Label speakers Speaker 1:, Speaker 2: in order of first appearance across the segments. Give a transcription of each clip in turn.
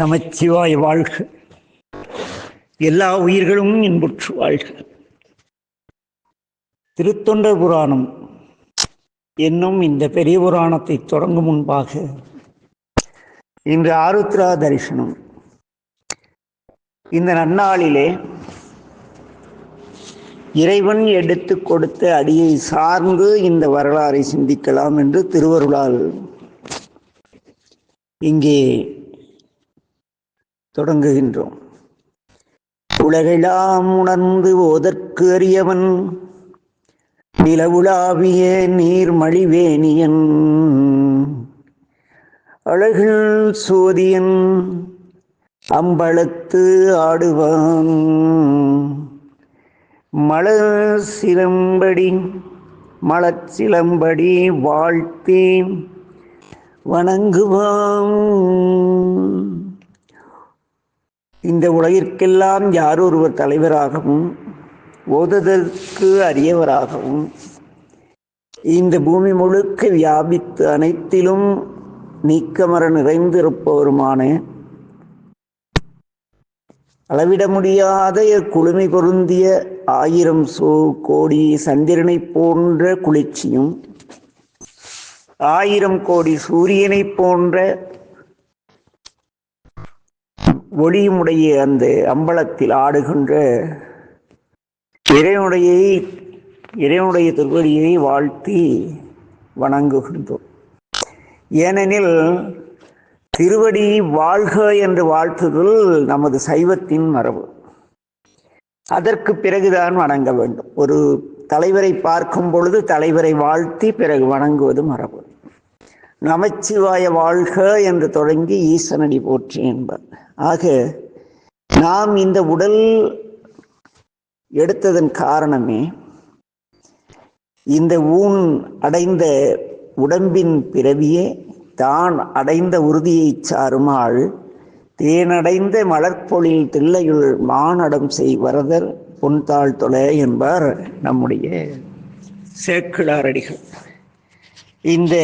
Speaker 1: நமச்சிவாய் வாழ்க. எல்லா உயிர்களும் இன்புற்று வாழ்க. திருத்தொண்டர் புராணம். என்னும் இந்த பெரிய புராணத்தை தொடங்கும் முன்பாக இன்று ஆருத்ரா தரிசனம். இந்த நன்னாளிலே இறைவன் எடுத்து கொடுத்த அடியை சார்ந்து இந்த வரலாறை சிந்திக்கலாம் என்று திருவருளால் இங்கே தொடங்குகின்றோம். உலகெல்லாம் உணர்ந்து ஓதற்கு அறியவன் நிலவுலாவிய நீர்மழிவேணியன் அழகில் சோதியன் அம்பளத்து ஆடுவான். மலர் சிலம்படி மலச்சிலம்படி வாழ்த்தி வணங்குவான். இந்த உலகிற்கெல்லாம் யார் ஒருவர் தலைவராகவும் ஓதுதற்கு அரியவராகவும் இந்த பூமி முழுக்க வியாபித்து அனைத்திலும் நீக்கமர நிறைந்திருப்பவருமான அளவிட முடியாத குளுமை பொருந்திய ஆயிரம் சோ கோடி சந்திரனை போன்ற குளிர்ச்சியும் ஆயிரம் கோடி சூரியனை போன்ற ஒளியுடைய அந்த அம்பலத்தில் ஆடுகின்ற இறைவனுடைய இறைவனுடைய திருவடியை வாழ்த்தி வணங்குகின்றோம். ஏனெனில் திருவடி வாழ்க என்று வாழ்த்துதல் நமது சைவத்தின் மரபு. அதற்கு பிறகுதான் வணங்க வேண்டும். ஒரு தலைவரை பார்க்கும் பொழுது தலைவரை வாழ்த்தி பிறகு வணங்குவது மரபு. நமச்சிவாய வாழ்க என்று தொடங்கி ஈசனடி போற்றி என்பார். ஆக நாம் இந்த உடல் எடுத்ததன் காரணமே இந்த ஊன் அடைந்த உடம்பின் பிறவியே தான் அடைந்த உறுதியை சாருமாள் தேனடைந்த மலர்பொழில் தில்லையுள் மானடம் செய் வரதர் பொன்தாள் தொலை என்பார் நம்முடைய சேக்கிழாரடிகள். இந்த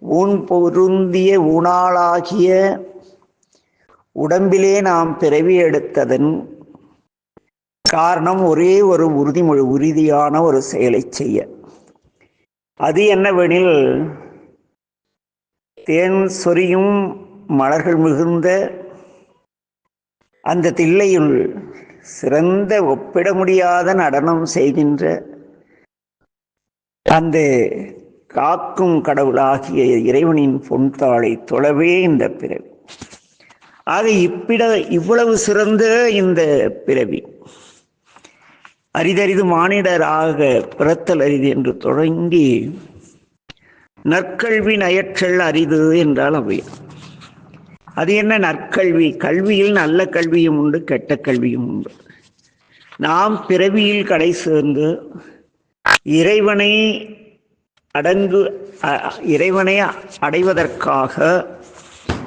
Speaker 1: ஊன் பொருந்திய ஊனாளாகிய உடம்பிலே நாம் பிறவி எடுத்ததன் காரணம் ஒரே ஒரு உறுதிமொழி உறுதியான ஒரு செயலை செய்ய. அது என்னவெனில் தேன் சொரியும் மலர்கள் மிகுந்த அந்த தில்லையுள் சிறந்த ஒப்பிட முடியாத நடனம் செய்கின்ற அந்த காக்கும் கடவுளாகிய இறைவனின் பொன்தாளை தொழவே இந்த பிறவி. ஆக இப்பிட இவ்வளவு சிறந்த இந்த பிறவி. அரிதரிது மானிடராக பிறத்தல் அரிது என்று தொடங்கி நற்கல்வி நயற்றல் அரிது என்றால் அவை. அது என்ன நற்கல்வி? கல்வியில் நல்ல கல்வியும் உண்டு கெட்ட கல்வியும் உண்டு. நாம் பிறவியில் கடை சேர்ந்து இறைவனை அடங்கு இறைவனை அடைவதற்காக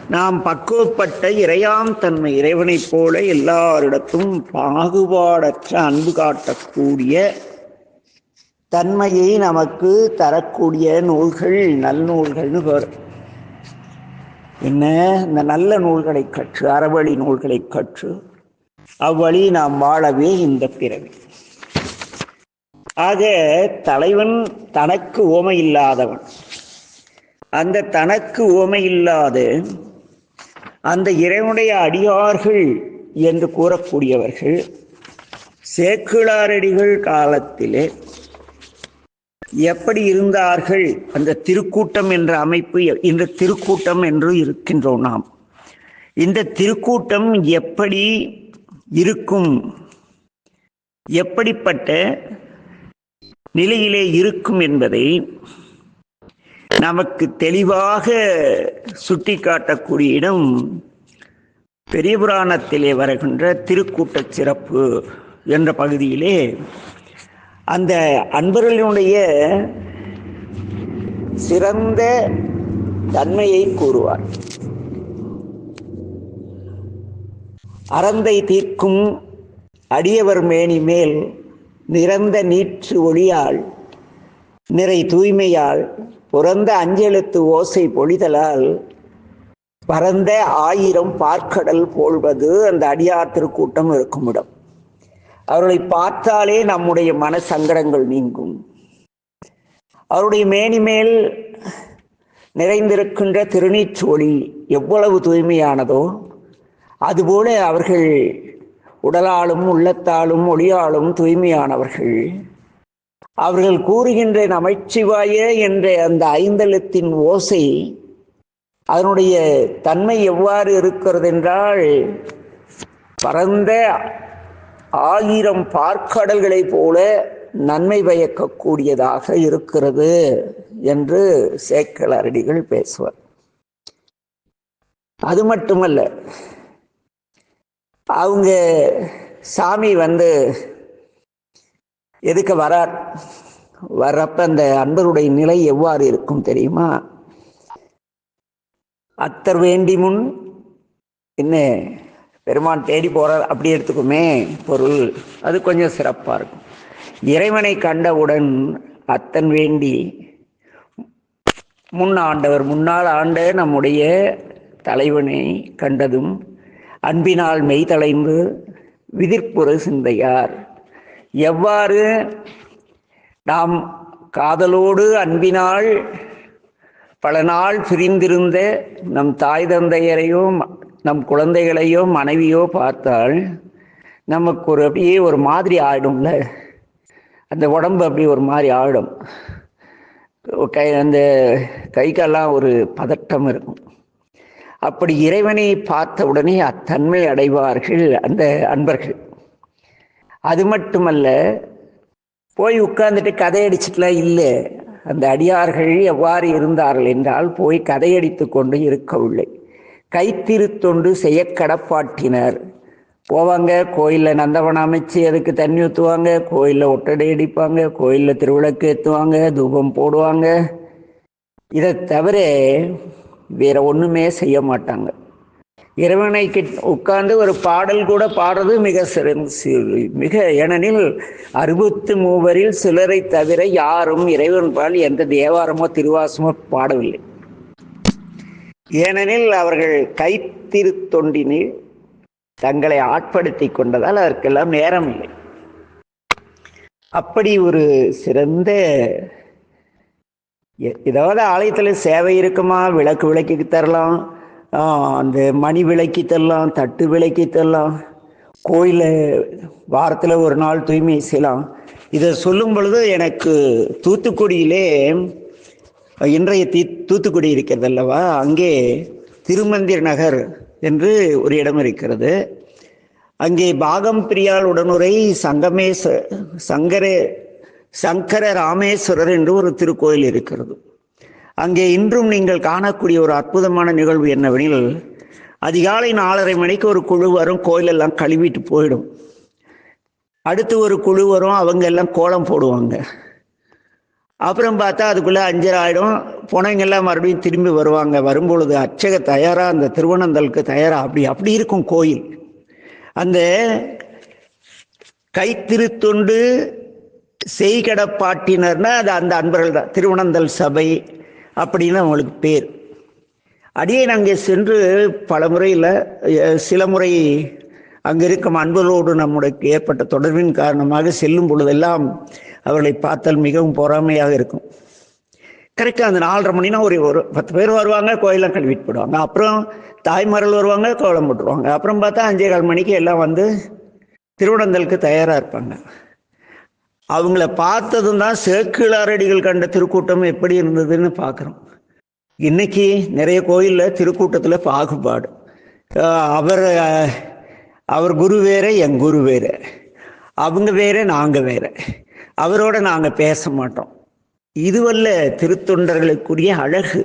Speaker 1: நாம் பக்குவப்பட்ட இறையாம் தன்மை இறைவனைப் போல எல்லாரிடத்தும் பாகுபாடற்ற அன்பு காட்டக்கூடிய தன்மையை நமக்கு தரக்கூடிய நூல்கள் நல்நூல்கள்னு பேர். என்ன? இந்த நல்ல நூல்களை கற்று அறவழி நூல்களை கற்று அவ்வழி நாம் வாழவே இந்த பிறவி. ஆக தலைவன் தனக்கு ஓமை இல்லாதவன் அந்த தனக்கு ஓமை இல்லாத அந்த இறைவனுடைய அடியார்கள் என்று கூறக்கூடியவர்கள் சேக்கிழாரடிகள் காலத்திலே எப்படி இருந்தார்கள்? அந்த திருக்கூட்டம் என்ற அமைப்பு இந்த திருக்கூட்டம் என்று இருக்கின்றோம் நாம். இந்த திருக்கூட்டம் எப்படி இருக்கும்? எப்படிப்பட்ட நிலையிலே இருக்கும் என்பதை நமக்கு தெளிவாக சுட்டி காட்டக்கூடிய இடம் பெரிய புராணத்திலே வருகின்ற திருக்கூட்ட சிறப்பு என்ற பகுதியிலே அந்த அன்பர்களினுடைய சிறந்த தன்மையை கூறுவார். அறந்தை தீர்க்கும் அடியவர் மேனி மேல் நிறந்த நீற்று ஒளியால் நிறை தூய்மையால் புறந்த அஞ்செழுத்து ஓசை பொழிதலால் பரந்த ஆயிரம் பார்க்கடல் போல்வது அந்த அடியார் திருக்கூட்டம் இருக்கும் இடம். அவர்களை பார்த்தாலே நம்முடைய மன சங்கடங்கள் நீங்கும். அவருடைய மேனிமேல் நிறைந்திருக்கின்ற திருநீற்றொளி எவ்வளவு தூய்மையானதோ அதுபோல அவர்கள் உடலாலும் உள்ளத்தாலும் ஒளியாலும் தூய்மையானவர்கள். அவர்கள் கூறுகின்ற நமச்சிவாய என்ற அந்த ஐந்தலத்தின் ஓசை அதனுடைய தன்மை எவ்வாறு இருக்கிறது என்றால் பரந்த ஆயிரம் பார்க்கடல்களைப் போல நன்மை பயக்கக்கூடியதாக இருக்கிறது என்று சேக்கலரடிகள் பேசுவார். அது மட்டுமல்ல அவங்க சாமி வந்து எதுக்கு வரார் வர்றப்ப அந்த அன்பருடைய நிலை எவ்வாறு இருக்கும் தெரியுமா? அத்தர் வேண்டி முன் என்ன பெருமான் தேடி போகிறார் அப்படி எடுத்துக்குமே பொருள். அது கொஞ்சம் சிறப்பாக இருக்கும். இறைவனை கண்டவுடன் அத்தன் வேண்டி முன் ஆண்டவர் முன்னால் ஆண்ட நம்முடைய தலைவனை கண்டதும் அன்பினால் மெய்தலைந்து விதிர்ப்புற சிந்தையார். எவ்வாறு நாம் காதலோடு அன்பினால் பல நாள் பிரிந்திருந்த நம் தாய் தந்தையரையோ நம் குழந்தைகளையோ மனைவியோ பார்த்தால் நமக்கு ஒரு அப்படியே ஒரு மாதிரி ஆயிடும்ல. அந்த உடம்பு அப்படி ஒரு மாதிரி ஆயிடும். கை அந்த கை கால்லாம் ஒரு பதட்டம் இருக்கும். அப்படி இறைவனை பார்த்த உடனே அத்தன்மை அடைவார்கள் அந்த அன்பர்கள். அது மட்டுமல்ல போய் உட்கார்ந்துட்டு கதையடிச்சிட்டுலாம் இல்லை. அந்த அடியார்கள் எவ்வாறு இருந்தார்கள் என்றால் போய் கதையடித்து கொண்டு இருக்கவில்லை. கைத்திருத்தொண்டு செய்ய கடப்பாட்டினர் போவாங்க கோயிலில் நந்தவனம் அமைச்சு அதுக்கு தண்ணி ஊற்றுவாங்க கோயிலில் ஒட்டடை அடிப்பாங்க கோயிலில் திருவிளக்கு ஏற்றுவாங்க தூபம் போடுவாங்க. இதை தவிர வேற ஒன்றுமே செய்ய மாட்டாங்க. இறைவனை உட்கார்ந்து ஒரு பாடல் கூட பாடுறது மிக மிக ஏனெனில் அறுபத்து மூவரில் சிலரை தவிர யாரும் இறைவன் பால் எந்த தேவாரமோ திருவாசமோ பாடவில்லை. ஏனெனில் அவர்கள் கைத்திருத்தொண்டினில் தங்களை ஆட்படுத்தி கொண்டதால் அதற்கெல்லாம் நேரம் இல்லை. அப்படி ஒரு சிறந்த ஏதாவது ஆலயத்தில் சேவை இருக்குமா? விளக்கு விளக்கி தரலாம்? அந்த மணி விளக்கி தரலாம் தட்டு விளக்கி தரலாம் கோயிலில் வாரத்தில் ஒரு நாள் தூய்மை செய்யலாம் இதை சொல்லும் பொழுது எனக்கு தூத்துக்குடியிலே இன்றைய தீ தூத்துக்குடி இருக்கிறது அல்லவா? அங்கே திருமந்திர் நகர் என்று ஒரு இடம் இருக்கிறது. அங்கே பாகம் பிரியால் உடனுரை சங்கமேஸ்வ சங்கர சங்கர ராமேஸ்வரர் என்று ஒரு திருக்கோயில் இருக்கிறது. அங்கே இன்றும் நீங்கள் காணக்கூடிய ஒரு அற்புதமான நிகழ்வு என்னவெனில் அதிகாலை நாலரை மணிக்கு ஒரு குழு வரும் கோயிலெல்லாம் கழுவிட்டு போயிடும். அடுத்து ஒரு குழு வரும் அவங்க எல்லாம் கோலம் போடுவாங்க. அப்புறம் பார்த்தா அதுக்குள்ளே அஞ்சரை ஆகிடும் புனைங்கெல்லாம் மறுபடியும் திரும்பி வருவாங்க. வரும்பொழுது அர்ச்சக தயாராக அந்த திருவனந்தலுக்கு தயாராக அப்படி அப்படி இருக்கும் கோயில். அந்த கைத்திருத்தொண்டு செய்கடப்பாட்டினர்னா அது அந்த அன்பர்கள் தான். திருவனந்தல் சபை அப்படின்னு அவங்களுக்கு பேர். அடியே நாங்கள் சென்று பல முறையில் சில முறை அங்கே இருக்கும் அன்பர்களோடு நம்முடைய ஏற்பட்ட தொடர்பின் காரணமாக செல்லும் பொழுதெல்லாம் அவர்களை பார்த்தால் மிகவும் பொறாமையாக இருக்கும். கரெக்டாக அந்த நாலரை மணினா ஒரு ஒரு பத்து பேர் வருவாங்க கோயிலாம் கழுவிட்டு போடுவாங்க அப்புறம் தாய்மார்கள் வருவாங்க கோலம் போட்டுருவாங்க. அப்புறம் பார்த்தா அஞ்சே கால் மணிக்கு எல்லாம் வந்து திருவிடந்தலுக்கு தயாராக இருப்பாங்க. அவங்கள பார்த்ததும் தான் சேக்கிழாரடிகள் கண்ட திருக்கூட்டம் எப்படி இருந்ததுன்னு பார்க்குறோம். இன்னைக்கு நிறைய கோயிலில் திருக்கூட்டத்தில் பாகுபாடு. அவர் அவர் குரு வேற என் குரு வேற. அவங்க வேற நாங்கள் வேற. அவரோட நாங்கள் பேச மாட்டோம். இதுவல்ல திருத்தொண்டர்களுக்குரிய அழகு.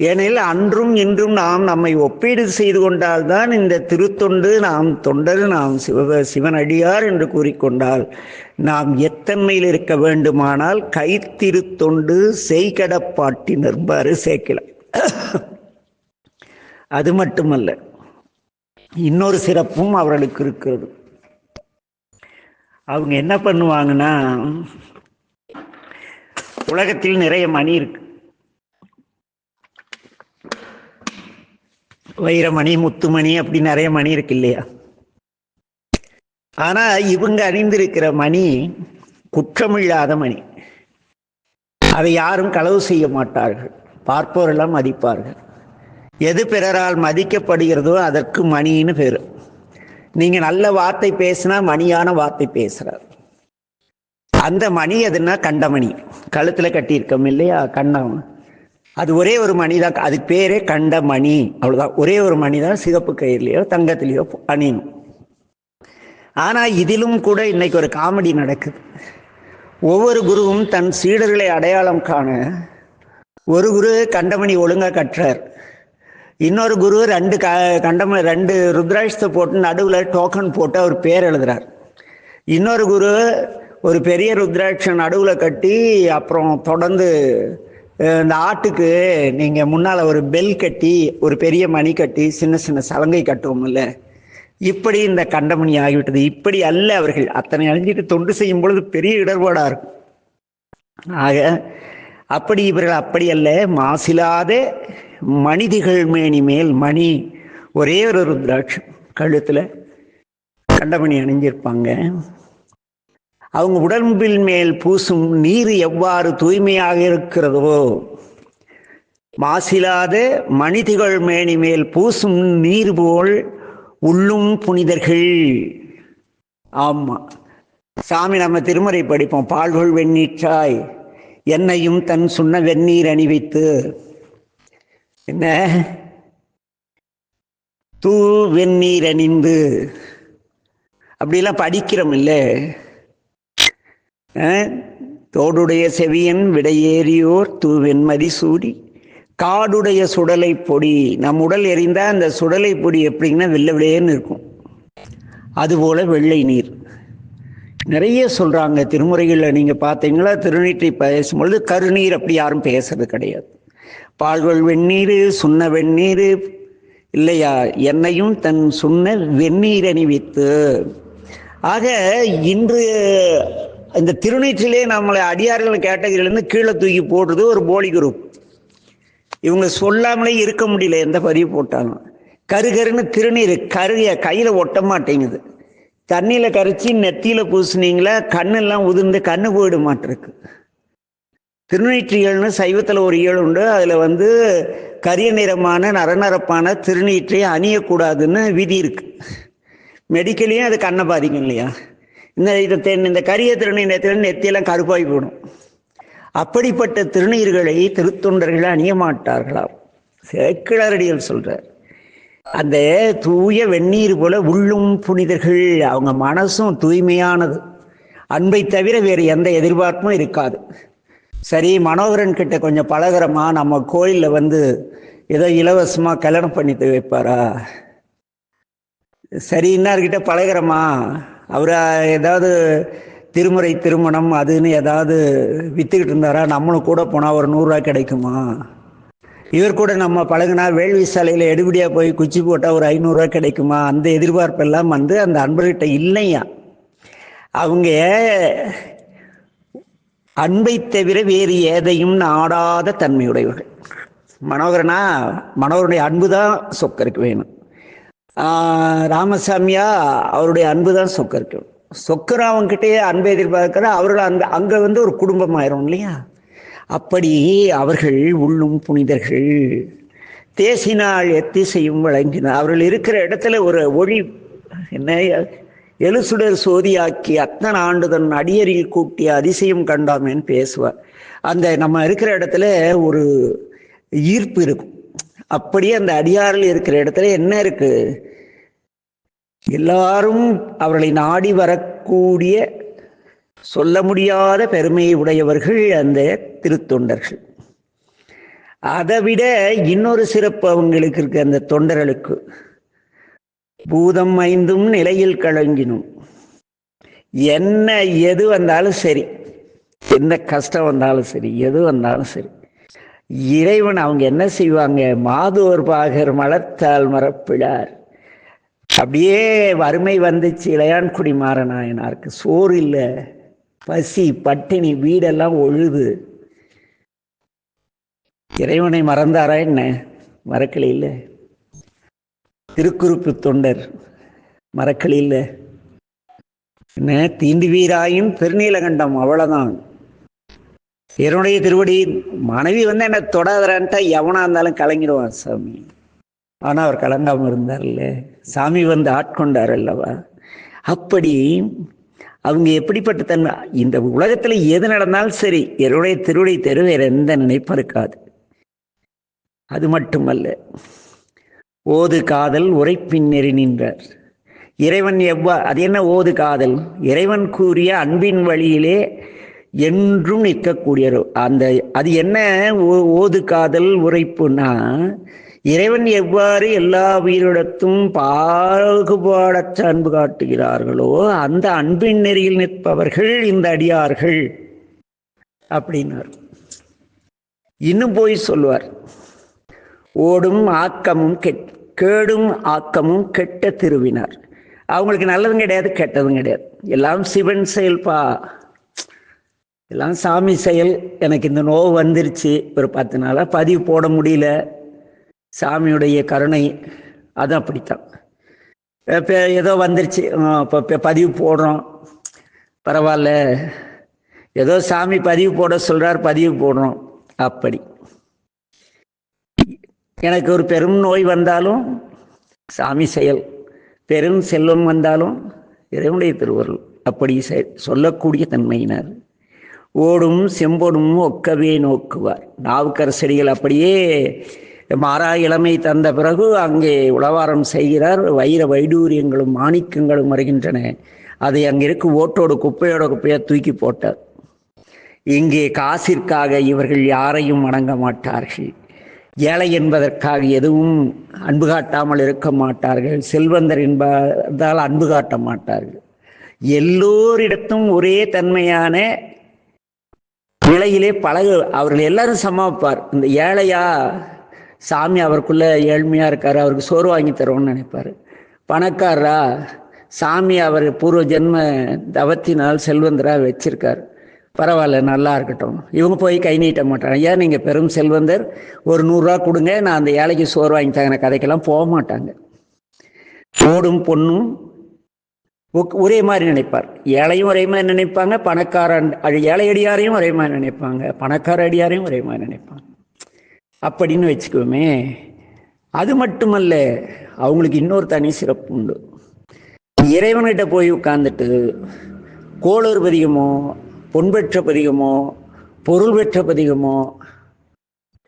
Speaker 1: ஏனெனில் அன்றும் இன்றும் நாம் நம்மை ஒப்பீடு செய்து கொண்டால்தான் இந்த திருத்தொண்டு நாம் தொண்டர் நாம் சிவ சிவனடியார் என்று கூறிக்கொண்டால் நாம் எத்தன்மையில் இருக்க வேண்டுமானால் கைத்திருத்தொண்டு செய்கடப்பாட்டி நிற்பாரு சேர்க்கல அது மட்டுமல்ல இன்னொரு சிறப்பும் அவர்களுக்கு இருக்கிறது. அவங்க என்ன பண்ணுவாங்கன்னா உலகத்தில் நிறைய மணி இருக்கு. வைரமணி முத்துமணி அப்படி நிறைய மணி இருக்கு இல்லையா? ஆனா இவங்க அணிந்திருக்கிற மணி குற்றமில்லாத மணி. அதை யாரும் களவு செய்ய மாட்டார்கள். பார்ப்போரெல்லாம் மதிப்பார்கள். எது பிறரால் மதிக்கப்படுகிறதோ அதற்கு மணின்னு பேர். நீங்க நல்ல வார்த்தை பேசினா மணியான வார்த்தை பேசுறார். அந்த மணி எதுன்னா கண்டமணி கழுத்துல கட்டியிருக்கோம் இல்லையா? கண்டம் அது ஒரே ஒரு மணி தான் அதுக்கு பேரே கண்டமணி. அவ்வளோதான் ஒரே ஒரு மணி தான் சிகப்பு கயிறுலையோ தங்கத்திலேயோ அணியணும். ஆனால் இதிலும் கூட இன்னைக்கு ஒரு காமெடி நடக்குது. ஒவ்வொரு குருவும் தன் சீடர்களை அடையாளம் காண ஒரு குரு கண்டமணி ஒழுங்காக கற்றார். இன்னொரு குரு ரெண்டு க கண்டமணி ரெண்டு ருத்ராட்சத்தை போட்டு நடுவில் டோக்கன் போட்டு அவர் பேர் எழுதுறார். இன்னொரு குரு ஒரு பெரிய ருத்ராட்சம் நடுவில் கட்டி அப்புறம் தொடர்ந்து இந்த ஆட்டுக்கு நீங்கள் முன்னால் ஒரு பெல் கட்டி ஒரு பெரிய மணி கட்டி சின்ன சின்ன சலங்கை கட்டுவோம்ல. இப்படி இந்த கண்டமணி ஆகிவிட்டது. இப்படி அல்ல அவர்கள். அத்தனை அழிஞ்சிட்டு தொண்டு செய்யும் பொழுது பெரிய இடர்பாடாக இருக்கும். ஆக அப்படி இவர்கள் அப்படி அல்ல. மாசிலாத மனிதிகள் மேனி மேல் மணி. ஒரே ஒரு ருத்ராட்சம். கழுத்தில் கண்டமணி அணிஞ்சிருப்பாங்க. அவங்க உடம்பில் மேல் பூசும் நீர் எவ்வாறு தூய்மையாக இருக்கிறதோ மாசிலாத மனிதிகள் மேனி மேல் பூசும் நீர் போல் உள்ளும் புனிதர்கள். ஆமாம் சாமி நம்ம திருமறை படிப்போம். பால்கொள் வெண்ணீற்றாய் என்னையும் தன் சுண்ண வெந்நீர் அணிவித்து. என்ன? தூ வெந்நீர் அணிந்து. அப்படிலாம் படிக்கிறோம் இல்லை. தோடுடைய செவியன் விடையேறியோர் தூ வெண்மதி சூடி காடுடைய சுடலை பொடி. நம் உடல் எரிந்தால் அந்த சுடலை பொடி எப்படின்னா வெள்ளை விளையன்னு இருக்கும். அதுபோல வெள்ளை நீர். நிறைய சொல்கிறாங்க திருமுறைகளில். நீங்கள் பார்த்தீங்களா? திருநீற்றை பேசும்பொழுது கருநீர் அப்படி யாரும் பேசுறது கிடையாது. பால்கள் வெந்நீர் சுண்ண வெந்நீர். இல்லையா? என்னையும் தன் சுண்ண வெந்நீர் அணிவித்து. ஆக இன்று இந்த திருநீற்றிலே நம்மளை அடியார்கள் கேட்டகரியிலேருந்து கீழே தூக்கி போடுறது ஒரு போலி குரூப் இவங்க சொல்லாமலே இருக்க முடியல எந்த பதிவு போட்டாலும். கருகருன்னு திருநீர் கருக கையில் ஒட்ட மாட்டேங்குது. தண்ணியில் கரைச்சி நெத்தியில் பூசினீங்களா கண்ணெல்லாம் உதிர்ந்து கண்ணு போயிட மாட்டிருக்கு. திருநீற்றிகள்னு சைவத்தில் ஒரு இயல் உண்டு. அதில் வந்து கரிய நிறமான நரநரப்பான திருநீற்றை அணியக்கூடாதுன்னு விதி இருக்கு. மெடிக்கலையும் அது கண்ணை பாதிக்கும் இல்லையா? இந்த இதை தென் இந்த கரிய திருநீர் நெத்தியெல்லாம் கருப்பாய் போடும். அப்படிப்பட்ட திருநீர்களை திருத்தொண்டர்கள் அணிய மாட்டார்களாம். சேக்கிழாரடிகள் சொல்றார். அந்த தூய வெந்நீர் போல உள்ளும் புனிதர்கள் அவங்க மனசும் தூய்மையானது. அன்பை தவிர வேறு எந்த எதிர்பார்ப்பும் இருக்காது. சரி மனோகரன் கிட்ட கொஞ்சம் பழகுறமா நம்ம கோயிலில் வந்து ஏதோ இலவசமாக கல்யாணம் பண்ணி வைப்பாரா? சரி இன்னார்கிட்ட பழகுறமா அவரை ஏதாவது திருமுறை திருமணம் அதுன்னு ஏதாவது வித்துக்கிட்டு இருந்தாரா? நம்மளும் கூட போனால் ஒரு நூறுரூவா கிடைக்குமா? இவர் கூட நம்ம பழகுனா வேள்வி சாலையில் எடுபடியாக போய் குச்சி போட்டால் ஒரு ஐநூறுரூவா கிடைக்குமா? அந்த எதிர்பார்ப்பெல்லாம் வந்து அந்த அன்பர்கிட்ட இல்லையா? அவங்க அன்பை தவிர வேறு எதையும் நாடாத தன்மையுடையவர்கள். மனோகரனா மனோகரனுடைய அன்பு தான் சொக்கருக்கு வேணும். ராமசாமியா அவருடைய அன்பு தான் சொக்கரிக்கும் சொக்கர் அவங்ககிட்டயே அன்பை எதிர்பார்க்கிற அவர்கள் அந்த அங்கே வந்து ஒரு குடும்பம் ஆயிரும் இல்லையா? அப்படி அவர்கள் உள்ளும் புனிதர்கள். தேசினால் எத்திசையும் வழங்கினார். அவர்கள் இருக்கிற இடத்துல ஒரு ஒளி என்ன எழுசுடர் சோதியாக்கி அத்தனை ஆண்டு தன் அடியறில் கூட்டிய அதிசயம் கண்டாமேன்னு பேசுவார். அந்த நம்ம இருக்கிற இடத்துல ஒரு ஈர்ப்பு இருக்கும். அப்படியே அந்த அடியாரில் இருக்கிற இடத்துல என்ன இருக்கு? எல்லாரும் அவர்களை நாடி வரக்கூடிய சொல்ல முடியாத பெருமையை உடையவர்கள் அந்த திருத்தொண்டர்கள். அதை விட இன்னொரு சிறப்பு அவங்களுக்கு இருக்கு அந்த தொண்டர்களுக்கு. பூதம் ஐந்தும் நிலையில் கலங்கினும். என்ன எது வந்தாலும் சரி. என்ன கஷ்டம் வந்தாலும் சரி எது வந்தாலும் சரி. இறைவன் அவங்க என்ன செய்வாங்க? மாதோர் பாகர் மலர்த்தால் மரப்பிடார் அப்படியே வறுமை வந்துச்சு. இளையான்குடி மாறனாயனாருக்கு. சோறு இல்லை. பசி பட்டினி வீடெல்லாம் ஒழுது. இறைவனை மறந்தாரா என்ன? மறக்கல இல்லை. திருக்குறுப்பு தொண்டர். மரக்களியில் என்ன? தீண்டு வீராயும் திருநீலகண்டம் அவ்வளோதான் என்னுடைய திருவடி மனைவி வந்து என்னை தொடாதரான்ட்டா எவனா இருந்தாலும் கலங்கிடுவான் சாமி. ஆனால் அவர் கலங்காமல் இருந்தார்ல. சாமி வந்து ஆட்கொண்டார் அல்லவா? அப்படி அவங்க எப்படிப்பட்ட தன்மை? இந்த உலகத்தில் எது நடந்தாலும் சரி என்னுடைய திருவடி தெரு வேற எந்த நினைப்பும் இருக்காது. அது மட்டுமல்ல ஓது காதல் உரைப்பின் நெறி நின்றார். இறைவன் எவ்வா அது என்ன ஓது காதல்? இறைவன் கூறிய அன்பின் வழியிலே என்றும் நிற்கக்கூடிய அந்த அது என்ன? ஓ- ஓது காதல் உரைப்புனா இறைவன் எவ்வாறு எல்லா உயிரிடத்தும் பாகுபாடற்ற அன்பு காட்டுகிறார்களோ அந்த அன்பின் நெறியில் நிற்பவர்கள் இந்த அடியார்கள் அப்படின்னார். இன்னும் போய் சொல்லுவார். ஓடும் ஆக்கமும் கெட் கேடும் ஆக்கமும் கெட்ட திருவினார். அவங்களுக்கு நல்லதும் கிடையாது கெட்டதும் கிடையாது. எல்லாம் சிவன் செயல்பா எல்லாம் சாமி செயல். எனக்கு இந்த நோவு வந்துருச்சு. ஒரு பத்து நாளாக பதிவு போட முடியல. சாமியுடைய கருணை அது அப்படித்தான். இப்போ ஏதோ வந்துருச்சு. இப்போ பதிவு போடுறோம். பரவாயில்ல. ஏதோ சாமி பதிவு போட சொல்கிறார் பதிவு போடுறோம். அப்படி. எனக்கு ஒரு பெரும் நோய் வந்தாலும் சாமி செயல். பெரும் செல்வம் வந்தாலும் இறைவனுடைய திருவருள். அப்படி செ- சொல்லக்கூடிய தன்மையினர். ஓடும் செம்பொடும் ஒக்கவே நோக்குவார். நாவுக்கரசடிகள் அப்படியே மாறா இளமை தந்த பிறகு அங்கே உளவாரம் செய்கிறார். வைர வைடூரியங்களும் மாணிக்கங்களும் வருகின்றன. அதை அங்கே இருக்கு ஓட்டோடு குப்பையோட குப்பையாக தூக்கி போட்டார். இங்கே காசிற்காக இவர்கள் யாரையும் வணங்க மாட்டார்கள். ஏழை என்பதற்காக எதுவும் அன்பு காட்டாமல் இருக்க மாட்டார்கள். செல்வந்தர் என்பதால் அன்பு காட்ட மாட்டார்கள். எல்லோரிடத்தும் ஒரே தன்மையான விலையிலே பழகு. அவர்கள் எல்லாரும் சமாளிப்பார் இந்த ஏழையா? சாமி அவருக்குள்ள ஏழ்மையா இருக்காரு. அவருக்கு சோறு வாங்கி தருவோம்னு நினைப்பாரு. பணக்காரரா? சாமி அவர் பூர்வ ஜென்ம தவத்தினால் செல்வந்தராக வச்சிருக்கார். பரவாயில்ல நல்லா இருக்கட்டும். இவங்க போய் கை நீட்ட மாட்டாங்க. ஏன் நீங்கள் பெரும் செல்வந்தர்? ஒரு நூறுரூவா கொடுங்க. நான் அந்த ஏழைக்கு சோறு வாங்கி தகின கதைக்கெல்லாம் போக மாட்டாங்க. ஓடும் பொண்ணும் ஒரே மாதிரி நினைப்பார். ஏழையும் ஒரே மாதிரி நினைப்பாங்க பணக்காரன் அது ஏழை அடியாரையும் ஒரே மாதிரி நினைப்பாங்க பணக்கார அடியாரையும் ஒரே மாதிரி நினைப்பாங்க. அப்படின்னு வச்சுக்கோமே அது மட்டுமல்ல அவங்களுக்கு இன்னொரு தனி சிறப்பு உண்டு. இறைவன்கிட்ட போய் உட்கார்ந்துட்டு கோளூர் பதிகமோ பொன் பெற்ற பதிகமோ பொருள் பெற்ற பதிகமோ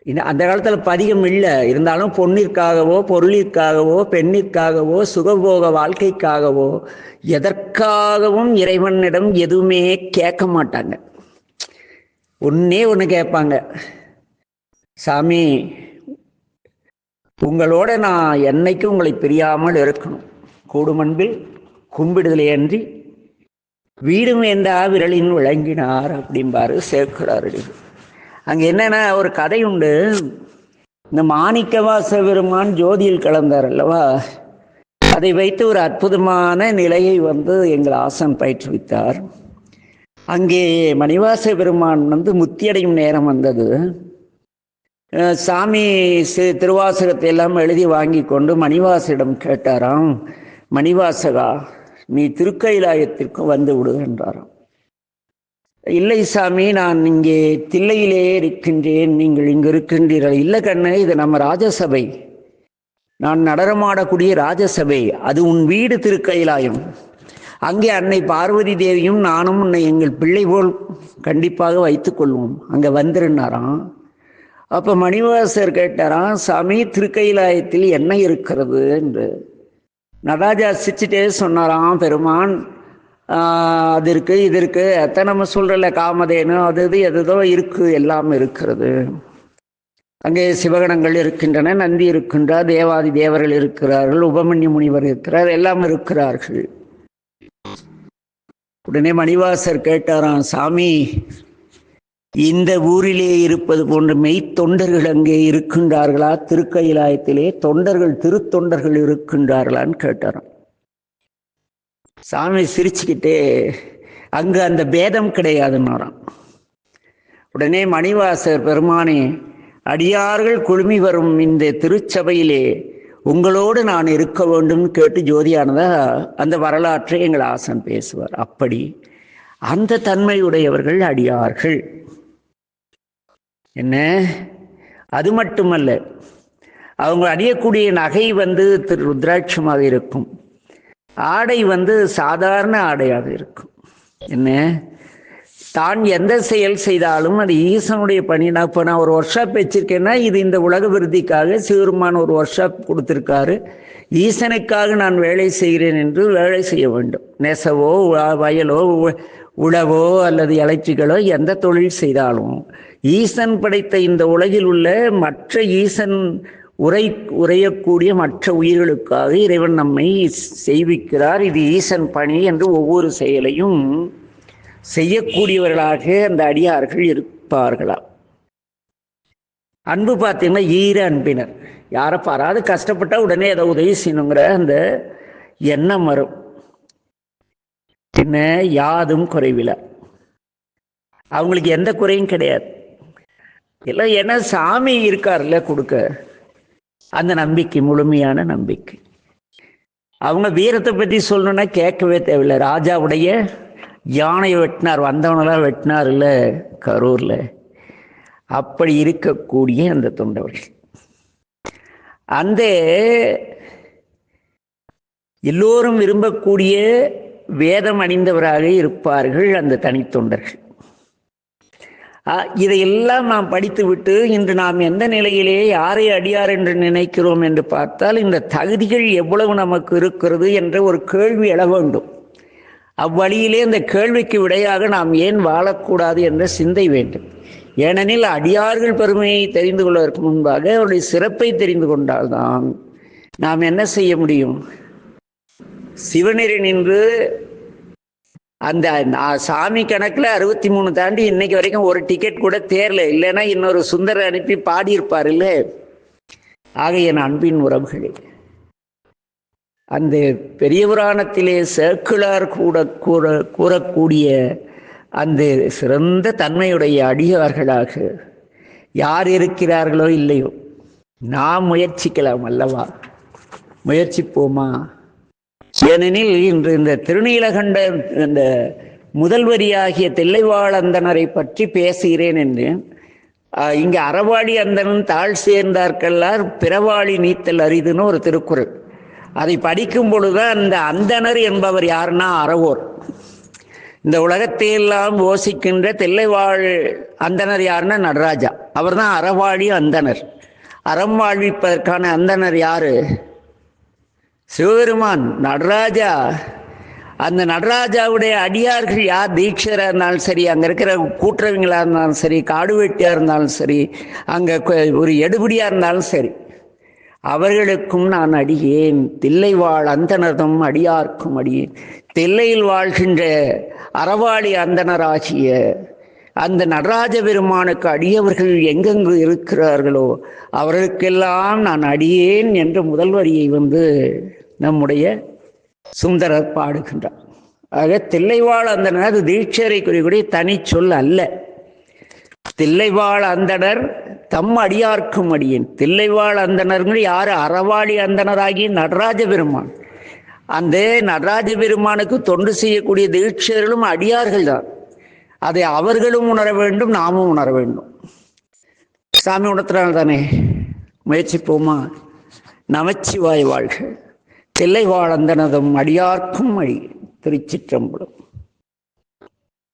Speaker 1: இந்த அந்த காலத்தில் பதிகம் இல்லை. இருந்தாலும் பொன்னிற்காகவோ பொருளிற்காகவோ பெண்ணிற்காகவோ சுகபோக வாழ்க்கைக்காகவோ எதற்காகவும் இறைவனிடம் எதுவுமே கேட்க மாட்டாங்க. ஒன்னே ஒன்று கேட்பாங்க. சாமி உங்களோட நான் என்னைக்கும் உங்களை பிரியாமல் இருக்கணும். கூடுமன்பில் கும்பிடுதலை அன்றி வீடும் வேண்டா விரலின் விளங்கினார் அப்படிம்பாரு சேர்க்கிறார் அங்கே என்னென்னா ஒரு கதை உண்டு. இந்த மாணிக்கவாச பெருமான் ஜோதியில் கலந்தார் அல்லவா? அதை வைத்து ஒரு அற்புதமான நிலையை வந்து எங்கள் ஆசன் பயிற்றுவித்தார். அங்கே மணிவாச பெருமான் வந்து முத்தியடையும் நேரம் வந்தது. சாமி சி- திருவாசகத்தை எல்லாம் எழுதி வாங்கி கொண்டு மணிவாசிடம் கேட்டாராம் மணிவாசகா நீ திருக்கைலாயத்திற்கும் வந்து விடு என்றாராம். இல்லை சாமி நான் இங்கே தில்லையிலே இருக்கின்றேன் நீங்கள் இங்கு இருக்கின்றீர்கள். இல்லை கண்ணு இது நம்ம ராஜசபை. நான் நடனமாடக்கூடிய ராஜசபை. அது உன் வீடு திருக்கையிலாயும். அங்கே அன்னை பார்வதி தேவியும் நானும் உன்னை எங்கள் பிள்ளை போல் கண்டிப்பாக வைத்துக் கொள்வோம். அங்கே வந்துருன்னாராம் அப்போ மணிவாசர் கேட்டாராம் சாமி திருக்கையிலாயத்தில் என்ன இருக்கிறது? என்று. நடராஜா சிரிச்சிட்டே சொன்னாராம் பெருமான் அது இருக்கு இது இருக்கு. அதான் நம்ம சொல்றல காமதேனு அது இது எதுதோ இருக்கு எல்லாம் இருக்கிறது. அங்கே சிவகணங்கள் இருக்கின்றன நந்தி இருக்கின்றார் தேவாதி தேவர்கள் இருக்கிறார்கள் உபமன்யு முனிவர் இருக்கிறார் எல்லாம் இருக்கிறார்கள். உடனே மணிவாசர் கேட்டாராம் சாமி இந்த ஊரிலே இருப்பது போன்ற மெய் தொண்டர்கள் அங்கே இருக்கின்றார்களா? திருக்கயிலாயத்திலே தொண்டர்கள் திருத்தொண்டர்கள் இருக்கின்றார்களான்னு கேட்டாராம். சாமி சிரிச்சுக்கிட்டே அங்கு அந்த பேதம் கிடையாதுன்னாராம். உடனே மணிவாசர் பெருமானே அடியார்கள் குழுமி வரும் இந்த திருச்சபையிலே உங்களோடு நான் இருக்க வேண்டும் கேட்டு ஜோதியானதா அந்த வரலாற்றை எங்கள் ஆசன் பேசுவார். அப்படி அந்த தன்மையுடையவர்கள் அடியார்கள். என்ன? அது மட்டுமல்ல அவங்க அணியக்கூடிய நகை வந்து திரு ருத்ராட்சமாக இருக்கும். ஆடை வந்து சாதாரண ஆடையாக இருக்கும். என்ன? தான் எந்த செயல் செய்தாலும் அது ஈசனுடைய பணி. நான் இப்போ நான் ஒரு ஒர்க் ஷாப் வச்சிருக்கேன்னா இது இந்த உலக விருத்திக்காக சிவருமான ஒரு ஒர்க் ஷாப் கொடுத்துருக்காரு. ஈசனுக்காக நான் வேலை செய்கிறேன் என்று வேலை செய்ய வேண்டும். நெசவோ வயலோ உழவோ அல்லது இலைச்சிகளோ எந்த தொழில் செய்தாலும் ஈசன் படைத்த இந்த உலகில் உள்ள மற்ற ஈசன் உரை உரையக்கூடிய மற்ற உயிர்களுக்காக இறைவன் நம்மை செய்விக்கிறார். இது ஈசன் பணி என்று ஒவ்வொரு செயலையும் செய்யக்கூடியவர்களாக அந்த அடியார்கள் இருப்பார்களாம் அன்பு பார்த்தீங்கன்னா ஈர அன்பினர். யாரை பாராது கஷ்டப்பட்டா உடனே ஏதோ உதவி செய்யணுங்கிற அந்த எண்ணம் வரும். பின்ன யாதும் குறைவில. அவங்களுக்கு எந்த குறையும் கிடையாது. எல்லாம் ஏன்னா சாமி இருக்கார்ல கொடுக்க. அந்த நம்பிக்கை முழுமையான நம்பிக்கை. அவங்க வீரத்தை பற்றி சொல்லணும்னா கேட்கவே தேவையில்லை. ராஜாவுடைய யானையை வெட்டினார் வந்தவனெல்லாம் வெட்டினார் இல்லை கரூரில். அப்படி இருக்கக்கூடிய அந்த தொண்டவர்கள் அந்த எல்லோரும் விரும்பக்கூடிய வேதம் அணிந்தவராக இருப்பார்கள் அந்த தனித்தொண்டர்கள். இதையெல்லாம் நாம் படித்துவிட்டு இன்று நாம் எந்த நிலையிலே யாரை அடியார் என்று நினைக்கிறோம் என்று பார்த்தால் இந்த தகுதிகள் எவ்வளவு நமக்கு இருக்கிறது என்ற ஒரு கேள்வி எழ வேண்டும். அவ்வழியிலே இந்த கேள்விக்கு விடையாக நாம் ஏன் வாழக்கூடாது என்ற சிந்தை வேண்டும். ஏனெனில் அடியார்கள் பெருமையை தெரிந்து கொள்வதற்கு முன்பாக அவருடைய சிறப்பை தெரிந்து கொண்டால்தான் நாம் என்ன செய்ய முடியும்? சிவனெறி நின்று அந்த சாமி கணக்கில் அறுபத்தி மூணு தாண்டி இன்னைக்கு வரைக்கும் ஒரு டிக்கெட் கூட தேரல இல்லைன்னா இன்னொரு சுந்தர அனுப்பி பாடியிருப்பார் இல்லை? ஆக என் அன்பின் உறவுகளே அந்த பெரிய புராணத்திலே சேக்கிழார் கூட கூற கூறக்கூடிய அந்த சிறந்த தன்மையுடைய அடியார்களாக யார் இருக்கிறார்களோ இல்லையோ நாம் முயற்சிக்கலாம் அல்லவா? முயற்சிப்போமா? ஏனெனில் இன்று இந்த திருநீலகண்ட இந்த முதல்வரியாகிய தில்லைவாழ் அந்தனரை பற்றி பேசுகிறேன் என்று. இங்கே அறவாளி அந்தனன் தாழ் சேர்ந்தார்கள்லார் பிறவாளி நீத்தல் அரிதுன்னு ஒரு திருக்குறள். அதை படிக்கும் பொழுதுதான் அந்த அந்தணர் என்பவர் யாருன்னா அறவோர். இந்த உலகத்தையெல்லாம் ஓசிக்கின்ற தில்லைவாழ் அந்தணர் யாருன்னா நடராஜா. அவர்தான் அறவாழி அந்தணர். அறம் வாழ்விப்பதற்கான அந்தணர் யாரு? சிவபெருமான் நடராஜா அந்த நடராஜாவுடைய அடியார்கள் யார்? தீட்சராக இருந்தாலும் சரி அங்கே இருக்கிற கூட்டுறவங்களா இருந்தாலும் சரி காடு வெட்டியாக இருந்தாலும் சரி அங்கே ஒரு எடுபடியாக இருந்தாலும் சரி அவர்களுக்கும் நான் அடியேன். தில்லை வாழ் அந்தனதும் அடியார்க்கும் அடியேன். தில்லையில் வாழ்கின்ற அறவாளி அந்தனராகிய அந்த நடராஜ பெருமானுக்கு அடியவர்கள் எங்கெங்கு இருக்கிறார்களோ அவர்களுக்கெல்லாம் நான் அடியேன் என்ற முதல் வரியை வந்து நம்முடைய சுந்தரர் பாடுகின்றார். ஆக தில்லைவாழ் அந்தனர் அது தீட்சரை குறிக்கூடிய தனி சொல் அல்ல. தில்லைவாழ் அந்தனர் தம் அடியார்க்கும் அடியேன். தில்லைவாழ் அந்தனர்கள் யார் அறவாளி அந்தனராகி நடராஜ பெருமான்? அந்த நடராஜ பெருமானுக்கு தொண்டு செய்யக்கூடிய தீட்சர்களும் அடியார்கள் தான் அதை அவர்களும் உணர வேண்டும் நாமும் உணர வேண்டும். சாமி உணர்த்தினால் தானே முயற்சிப்போமா? நமச்சிவாய் வாழ்க. தில்லை வாழந்தனதும் அடியார்க்கும் அடி திருச்சிற்றம்பலம்.